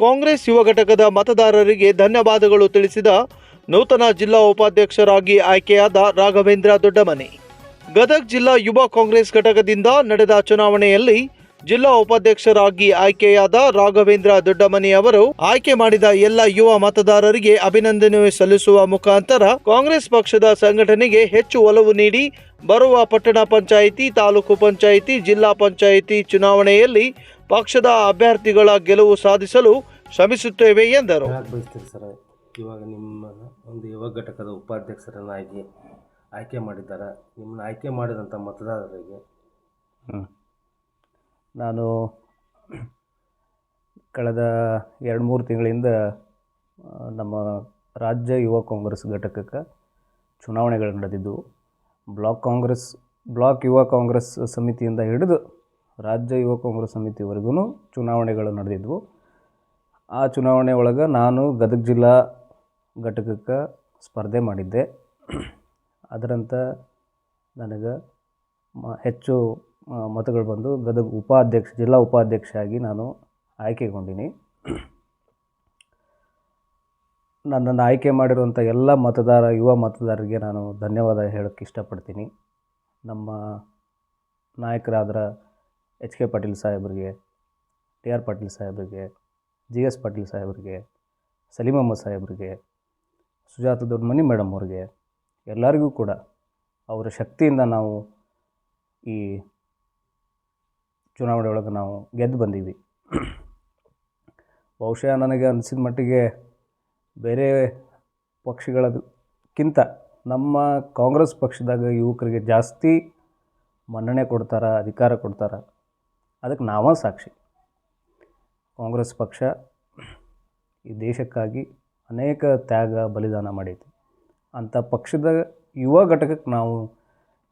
ಕಾಂಗ್ರೆಸ್ ಯುವ ಘಟಕದ ಮತದಾರರಿಗೆ ಧನ್ಯವಾದಗಳು ತಿಳಿಸಿದ ನೂತನ ಜಿಲ್ಲಾ ಉಪಾಧ್ಯಕ್ಷರಾಗಿ ಆಯ್ಕೆಯಾದ ರಾಘವೇಂದ್ರ ದೊಡ್ಡಮನಿ. ಗದಗ್ ಜಿಲ್ಲಾ ಯುವ ಕಾಂಗ್ರೆಸ್ ಘಟಕದಿಂದ ನಡೆದ ಚುನಾವಣೆಯಲ್ಲಿ ಜಿಲ್ಲಾ ಉಪಾಧ್ಯಕ್ಷರಾಗಿ ಆಯ್ಕೆಯಾದ ರಾಘವೇಂದ್ರ ದೊಡ್ಡಮನಿ ಅವರು ಆಯ್ಕೆ ಮಾಡಿದ ಎಲ್ಲ ಯುವ ಮತದಾರರಿಗೆ ಅಭಿನಂದನೆ ಸಲ್ಲಿಸುವ ಮುಖಾಂತರ ಕಾಂಗ್ರೆಸ್ ಪಕ್ಷದ ಸಂಘಟನೆಗೆ ಹೆಚ್ಚು ಒಲವು ನೀಡಿ ಬರುವ ಪಟ್ಟಣ ಪಂಚಾಯಿತಿ ತಾಲೂಕು ಪಂಚಾಯಿತಿ ಜಿಲ್ಲಾ ಪಂಚಾಯಿತಿ ಚುನಾವಣೆಯಲ್ಲಿ ಪಕ್ಷದ ಅಭ್ಯರ್ಥಿಗಳ ಗೆಲುವು ಸಾಧಿಸಲು ಶ್ರಮಿಸುತ್ತೇವೆ ಎಂದರು. ಹೇಳಕ್ಕೆ ಸರ್? ಇವಾಗ ನಿಮ್ಮ ಒಂದು ಯುವ ಘಟಕದ ಉಪಾಧ್ಯಕ್ಷರನ್ನಾಗಿ ಆಯ್ಕೆ ಮಾಡಿದ್ದಾರೆ. ನಿಮ್ಮನ್ನ ಆಯ್ಕೆ ಮಾಡಿದಂಥ ಮತದಾರರಿಗೆ ನಾನು ಕಳೆದ ಎರಡು ಮೂರು ತಿಂಗಳಿಂದ ನಮ್ಮ ರಾಜ್ಯ ಯುವ ಕಾಂಗ್ರೆಸ್ ಘಟಕಕ್ಕೆ ಚುನಾವಣೆಗಳು ನಡೆದಿದ್ದವು ಬ್ಲಾಕ್ ಕಾಂಗ್ರೆಸ್, ಬ್ಲಾಕ್ ಯುವ ಕಾಂಗ್ರೆಸ್ ಸಮಿತಿಯಿಂದ ಹಿಡಿದು ರಾಜ್ಯ ಯುವ ಕಾಂಗ್ರೆಸ್ ಸಮಿತಿವರೆಗೂ ಚುನಾವಣೆಗಳು ನಡೆದಿದ್ವು. ಆ ಚುನಾವಣೆ ಒಳಗೆ ನಾನು ಗದಗ ಜಿಲ್ಲಾ ಘಟಕಕ್ಕೆ ಸ್ಪರ್ಧೆ ಮಾಡಿದ್ದೆ. ಅದರಂತ ನನಗೆ ಹೆಚ್ಚು ಮತಗಳು ಬಂದು ಗದಗ ಉಪಾಧ್ಯಕ್ಷ, ಜಿಲ್ಲಾ ಉಪಾಧ್ಯಕ್ಷ ಆಗಿ ನಾನು ಆಯ್ಕೆಗೊಂಡಿನಿ. ನನ್ನನ್ನು ಆಯ್ಕೆ ಮಾಡಿರುವಂಥ ಎಲ್ಲ ಮತದಾರ, ಯುವ ಮತದಾರರಿಗೆ ನಾನು ಧನ್ಯವಾದ ಹೇಳೋಕ್ಕೆ ಇಷ್ಟಪಡ್ತೀನಿ. ನಮ್ಮ ನಾಯಕರಾದ ಎಚ್ ಕೆ ಪಾಟೀಲ್ ಸಾಹೇಬರಿಗೆ, ಟಿ ಆರ್ ಪಾಟೀಲ್ ಸಾಹೇಬರಿಗೆ, ಜಿ ಎಸ್ ಪಾಟೀಲ್ ಸಾಹೇಬರಿಗೆ ಸಲೀಮಮ್ಮ ಸಾಹೇಬರಿಗೆ, ಸುಜಾತ ದೊಡ್ಡಮನಿ ಮೇಡಮ್ ಅವ್ರಿಗೆ ಎಲ್ಲರಿಗೂ ಕೂಡ ಅವರ ಶಕ್ತಿಯಿಂದ ನಾವು ಈ ಚುನಾವಣೆ ಒಳಗೆ ನಾವು ಗೆದ್ದು ಬಂದೀವಿ. ಬಹುಶಃ ನನಗೆ ಅನಿಸಿದ ಮಟ್ಟಿಗೆ ಬೇರೆ ಪಕ್ಷಗಳದಕ್ಕಿಂತ ನಮ್ಮ ಕಾಂಗ್ರೆಸ್ ಪಕ್ಷದಾಗ ಯುವಕರಿಗೆ ಜಾಸ್ತಿ ಮನ್ನಣೆ ಕೊಡ್ತಾರೆ, ಅಧಿಕಾರ ಕೊಡ್ತಾರೆ. ಅದಕ್ಕೆ ನಾವೇ ಸಾಕ್ಷಿ. ಕಾಂಗ್ರೆಸ್ ಪಕ್ಷ ಈ ದೇಶಕ್ಕಾಗಿ ಅನೇಕ ತ್ಯಾಗ, ಬಲಿದಾನ ಮಾಡೈತಿ ಅಂಥ ಪಕ್ಷದ ಯುವ ಘಟಕಕ್ಕೆ ನಾವು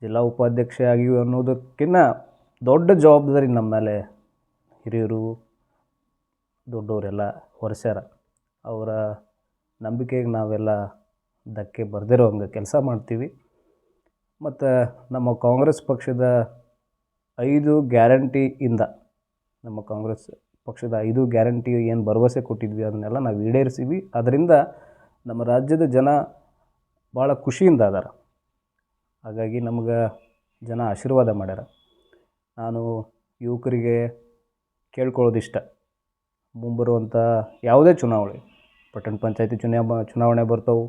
ಜಿಲ್ಲಾ ಉಪಾಧ್ಯಕ್ಷ ಆಗಿವಿ ಅನ್ನೋದಕ್ಕಿಂತ ದೊಡ್ಡ ಜವಾಬ್ದಾರಿ ನಮ್ಮ ಮೇಲೆ ಹಿರಿಯರು, ದೊಡ್ಡವರೆಲ್ಲ ಹೊರಸ್ಯಾರ ಅವರ ನಂಬಿಕೆಗೆ ನಾವೆಲ್ಲ ಧಕ್ಕೆ ಬರ್ದಿರೋ ಹಂಗೆ ಕೆಲಸ ಮಾಡ್ತೀವಿ. ಮತ್ತು ನಮ್ಮ ಕಾಂಗ್ರೆಸ್ ಪಕ್ಷದ ಐದು ಗ್ಯಾರಂಟಿಯಿಂದ ನಮ್ಮ ಕಾಂಗ್ರೆಸ್ ಪಕ್ಷದ ಐದು ಗ್ಯಾರಂಟಿ ಏನು ಭರವಸೆ ಕೊಟ್ಟಿದ್ವಿ ಅದನ್ನೆಲ್ಲ ನಾವು ಈಡೇರಿಸಿವಿ. ಅದರಿಂದ ನಮ್ಮ ರಾಜ್ಯದ ಜನ ಭಾಳ ಖುಷಿಯಿಂದ ಅದಾರ. ಹಾಗಾಗಿ ನಮ್ಗೆ ಜನ ಆಶೀರ್ವಾದ ಮಾಡ್ಯಾರ. ನಾನು ಯುವಕರಿಗೆ ಕೇಳ್ಕೊಳ್ಳೋದಿಷ್ಟ. ಮುಂಬರುವಂಥ ಯಾವುದೇ ಚುನಾವಣೆ, ಪಟ್ಟಣ ಪಂಚಾಯಿತಿ ಚುನಾವ ಚುನಾವಣೆ ಬರ್ತವೆ,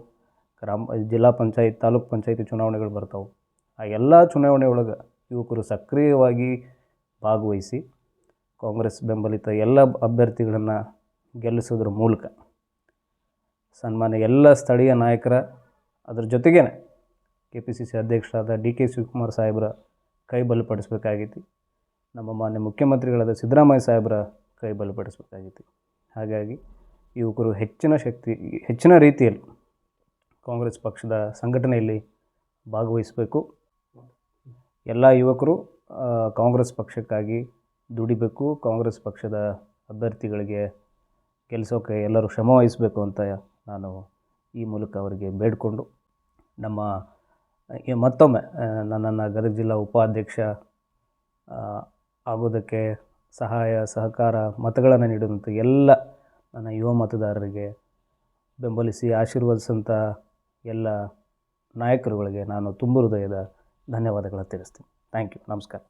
ಗ್ರಾಮ, ಜಿಲ್ಲಾ ಪಂಚಾಯತ್, ತಾಲೂಕು ಪಂಚಾಯಿತಿ ಚುನಾವಣೆಗಳು ಬರ್ತವೆ. ಆ ಎಲ್ಲ ಚುನಾವಣೆ ಒಳಗೆ ಯುವಕರು ಸಕ್ರಿಯವಾಗಿ ಭಾಗವಹಿಸಿ, ಕಾಂಗ್ರೆಸ್ ಬೆಂಬಲಿತ ಎಲ್ಲ ಅಭ್ಯರ್ಥಿಗಳನ್ನು ಗೆಲ್ಲಿಸೋದ್ರ ಮೂಲಕ ಸನ್ಮಾನ್ಯ ಎಲ್ಲ ಸ್ಥಳೀಯ ನಾಯಕರ, ಅದ್ರ ಜೊತೆಗೇ ಕೆ ಪಿ ಸಿ ಸಿ ಅಧ್ಯಕ್ಷರಾದ ಡಿ ಕೆ ಶಿವಕುಮಾರ್ ಸಾಹೇಬರ ಕೈ ಬಲಪಡಿಸಬೇಕಾಗಿತ್ತು ನಮ್ಮ ಮಾನ್ಯ ಮುಖ್ಯಮಂತ್ರಿಗಳಾದ ಸಿದ್ದರಾಮಯ್ಯ ಸಾಹೇಬರ ಕೈ ಬಲಪಡಿಸಬೇಕಾಗಿತ್ತು ಹಾಗಾಗಿ ಯುವಕರು ಹೆಚ್ಚಿನ ಶಕ್ತಿ, ಹೆಚ್ಚಿನ ರೀತಿಯಲ್ಲಿ ಕಾಂಗ್ರೆಸ್ ಪಕ್ಷದ ಸಂಘಟನೆಯಲ್ಲಿ ಭಾಗವಹಿಸಬೇಕು. ಎಲ್ಲ ಯುವಕರು ಕಾಂಗ್ರೆಸ್ ಪಕ್ಷಕ್ಕಾಗಿ ದುಡಿಬೇಕು. ಕಾಂಗ್ರೆಸ್ ಪಕ್ಷದ ಅಭ್ಯರ್ಥಿಗಳಿಗೆ ಕೆಲಸಕ್ಕೆ ಎಲ್ಲರೂ ಶ್ರಮ ವಹಿಸಬೇಕು ಅಂತ ನಾನು ಈ ಮೂಲಕ ಅವರಿಗೆ ಬೇಡಿಕೊಂಡು ನಮ್ಮ ಮತ್ತೊಮ್ಮೆ ನನ್ನನ್ನು ಗದಗ ಜಿಲ್ಲಾ ಉಪಾಧ್ಯಕ್ಷ ಆಗೋದಕ್ಕೆ ಸಹಾಯ, ಸಹಕಾರ, ಮತಗಳನ್ನು ನೀಡಿದಂಥ ಎಲ್ಲ ನನ್ನ ಯುವ ಮತದಾರರಿಗೆ ಬೆಂಬಲಿಸಿ ಆಶೀರ್ವದಿಸಂಥ ಎಲ್ಲ ನಾಯಕರುಗಳಿಗೆ ನಾನು ತುಂಬ ಹೃದಯದ ಧನ್ಯವಾದಗಳನ್ನು ತಿಳಿಸ್ತೀನಿ. ಥ್ಯಾಂಕ್ ಯು ನಮಸ್ಕಾರ.